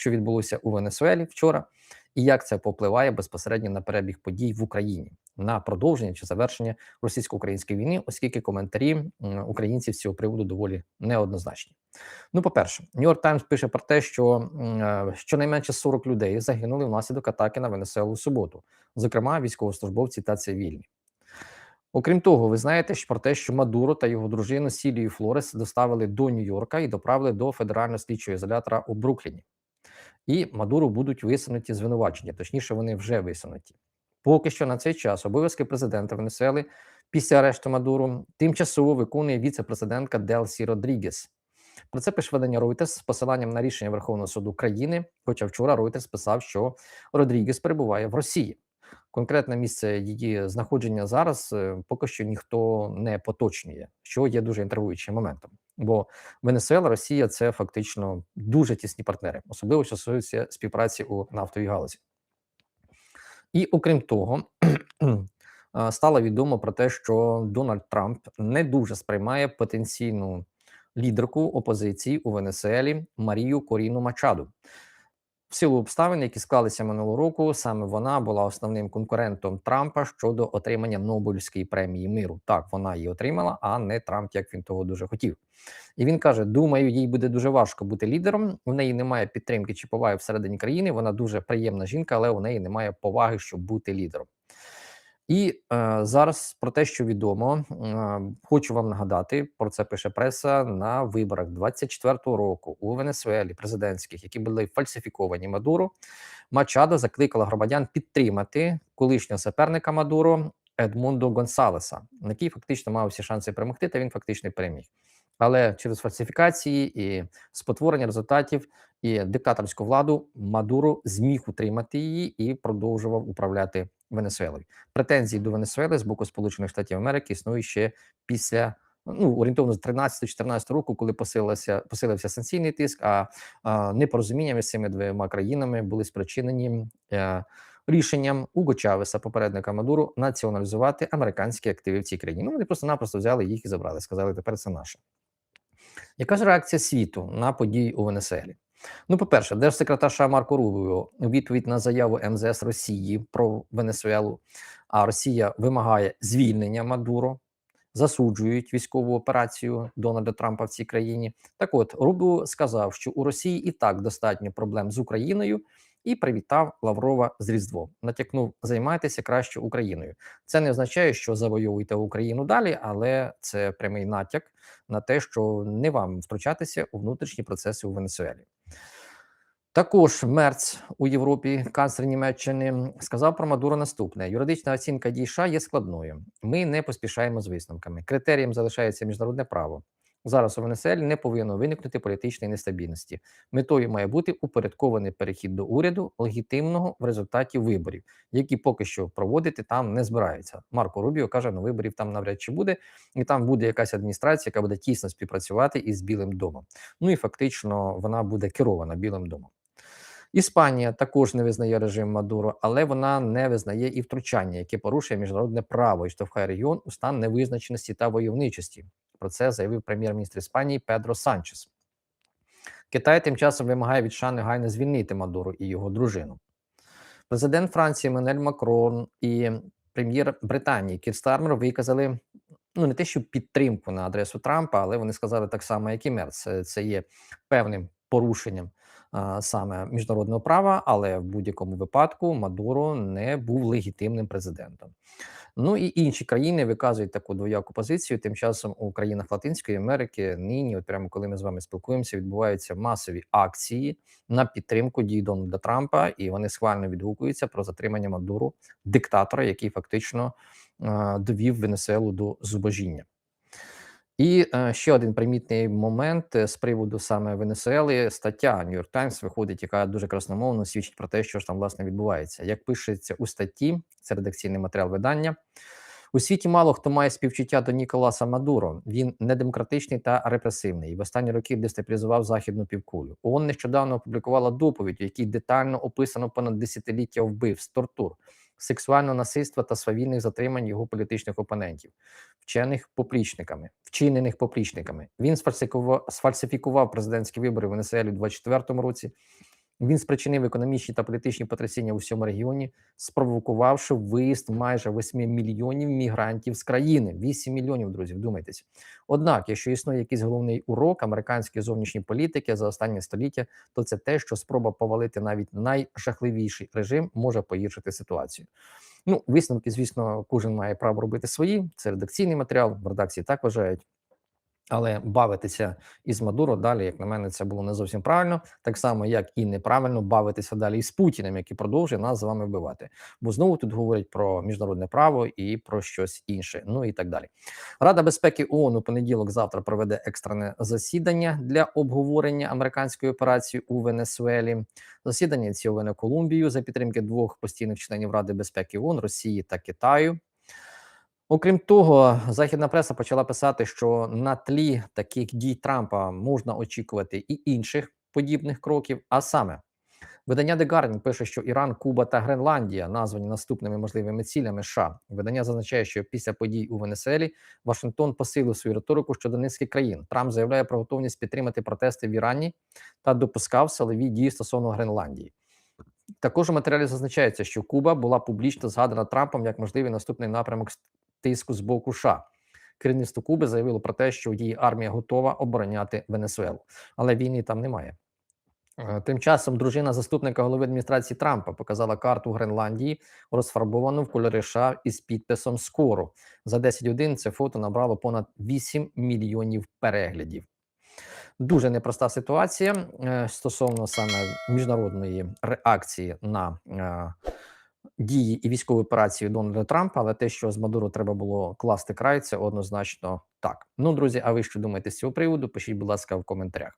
що відбулося у Венесуелі вчора, і як це попливає безпосередньо на перебіг подій в Україні на продовження чи завершення російсько-української війни, оскільки коментарі українців з цього приводу доволі неоднозначні. Ну, по перше, Нью-Йорк Таймс пише про те, що е, щонайменше 40 людей загинули внаслідок атаки на Венесуелу в суботу, зокрема військовослужбовці та цивільні. Окрім того, ви знаєте про те, що Мадуро та його дружину Сілію Флорес доставили до Нью-Йорка і доправили до федерального слідчого ізолятора у Брукліні. І Мадуру будуть висунуті звинувачення, точніше, вони вже висунуті. Поки що на цей час обов'язки президента Венесуели після арешту Мадуру тимчасово виконує віце-президентка Делсі Родрігес. Про це пише видання Reuters з посиланням на рішення Верховного суду країни. Хоча вчора Reuters писав, що Родрігес перебуває в Росії. Конкретне місце її знаходження зараз е, поки що ніхто не поточнює, що є дуже інтригуючим моментом. Бо Венесуела, Росія це фактично дуже тісні партнери, особливо що стосується співпраці у нафтовій галузі. І окрім того, стало відомо про те, що Дональд Трамп не дуже сприймає потенційну лідерку опозиції у Венесуелі Марію Коріну Мачаду. В силу обставин, які склалися минулого року, саме вона була основним конкурентом Трампа щодо отримання Нобелівської премії миру. Так, вона її отримала, а не Трамп, як він того дуже хотів. І він каже: Думаю, їй буде дуже важко бути лідером. У неї немає підтримки чи поваги всередині країни. Вона дуже приємна жінка, але у неї немає поваги, щоб бути лідером. І е, зараз про те, що відомо, е, хочу вам нагадати про це пише преса на виборах 24-го року у Венесуелі президентських, які були фальсифіковані Мадуро. Мачадо закликала громадян підтримати колишнього суперника Мадуро Едмундо Гонсалеса, який фактично мав всі шанси перемогти, та він фактично переміг. Але через фальсифікації і спотворення результатів і диктаторську владу Мадуро зміг утримати її і продовжував управляти Венесуелою. Претензії до Венесуели з боку Сполучених Штатів Америки існують ще після. Ну, орієнтовно з 13-14 року, коли посилився посилився санкційний тиск, а, а непорозуміння між цими двома країнами були спричинені е, рішенням Уго Чавеса, попередника Мадуру, націоналізувати американські активи в цій країні. Ну вони просто-напросто взяли їх і забрали. Сказали, тепер це наше. Яка ж реакція світу на події у Венесуелі? Ну, по-перше, держсекретар США Марко Рубіо у відповідь на заяву МЗС Росії про Венесуелу, а Росія вимагає звільнення Мадуро, засуджують військову операцію Дональда Трампа в цій країні. Так, от Рубіо сказав, що у Росії і так достатньо проблем з Україною. І привітав Лаврова з Різдвом. Натякнув, займайтеся краще Україною. Це не означає, що завойовуєте Україну далі, але це прямий натяк на те, що не вам втручатися у внутрішні процеси у Венесуелі. Також Мерц у Європі, канцлер Німеччини, сказав про Мадуро наступне: юридична оцінка дій США є складною. Ми не поспішаємо з висновками. Критерієм залишається міжнародне право. Зараз у Венесуелі не повинно виникнути політичної нестабільності. Метою має бути упорядкований перехід до уряду легітимного в результаті виборів, які поки що проводити там не збираються. Марко Рубіо каже, ну виборів там навряд чи буде, і там буде якась адміністрація, яка буде тісно співпрацювати із Білим домом. Ну і фактично вона буде керована Білим домом. Іспанія також не визнає режим Мадуро, але вона не визнає і втручання, яке порушує міжнародне право і штовхає регіон у стан невизначеності та войовничості. Про це заявив прем'єр-міністр Іспанії Педро Санчес. Китай тим часом вимагає від США негайно звільнити Мадуру і його дружину. Президент Франції Менель Макрон і прем'єр Британії Кір Стармер виказали ну не те, що підтримку на адресу Трампа, але вони сказали так само, як і Мерц. Це є певним порушенням саме міжнародного права, але в будь-якому випадку Мадуро не був легітимним президентом. Ну і інші країни виказують таку двояку позицію. Тим часом у країнах Латинської Америки нині, от прямо коли ми з вами спілкуємося, відбуваються масові акції на підтримку дій Дональда Трампа, і вони схвально відгукуються про затримання Мадуру, диктатора, який фактично довів Венесуелу до зубожіння. І е, ще один примітний момент е, з приводу саме Венесуели. Стаття New York Times виходить, яка дуже красномовно свідчить про те, що ж там власне відбувається. Як пишеться у статті, це редакційний матеріал видання. У світі мало хто має співчуття до Ніколаса Мадуро. Він недемократичний та репресивний. І в останні роки дестабілізував західну півкулю. ООН нещодавно опублікувала доповідь, в якій детально описано понад десятиліття вбивств, тортур, сексуального насильства та свавільних затримань його політичних опонентів, вчених поплічниками, вчинених поплічниками. Він сфальсифікував, президентські вибори в Венесуелі у 24 році. Він спричинив економічні та політичні потрясіння у всьому регіоні, спровокувавши виїзд майже 8 мільйонів мігрантів з країни. 8 мільйонів, друзі, вдумайтеся. Однак, якщо існує якийсь головний урок американської зовнішньої політики за останнє століття, то це те, що спроба повалити навіть найжахливіший режим може погіршити ситуацію. Ну, висновки, звісно, кожен має право робити свої. Це редакційний матеріал, в редакції так вважають. Але бавитися із Мадуро далі, як на мене, це було не зовсім правильно, так само як і неправильно бавитися далі із Путіним, який продовжує нас з вами вбивати. Бо знову тут говорять про міжнародне право і про щось інше. Ну і так далі. Рада безпеки ООН у понеділок завтра проведе екстрене засідання для обговорення американської операції у Венесуелі. Засідання цього Колумбію за підтримки двох постійних членів Ради безпеки ООН, Росії та Китаю. Окрім того, західна преса почала писати, що на тлі таких дій Трампа можна очікувати і інших подібних кроків. А саме, видання The Guardian пише, що Іран, Куба та Гренландія названі наступними можливими цілями. США. видання зазначає, що після подій у Венесуелі Вашингтон посилив свою риторику щодо низки країн. Трамп заявляє про готовність підтримати протести в Ірані та допускав силові дії стосовно Гренландії. Також у матеріалі зазначається, що Куба була публічно згадана Трампом як можливий наступний напрямок тиску з боку США. Керівництво Куби заявило про те, що її армія готова обороняти Венесуелу, але війни там немає. Е, Тим часом дружина заступника голови адміністрації Трампа показала карту Гренландії, розфарбовану в кольори США із підписом скоро. За 10 годин це фото набрало понад 8 мільйонів переглядів. Дуже непроста ситуація е, стосовно саме міжнародної реакції на е, дії і військові операції Дональда Трампа, але те, що з Мадуро треба було класти край, це однозначно так. Ну, друзі, а ви що думаєте з цього приводу? Пишіть, будь ласка, в коментарях.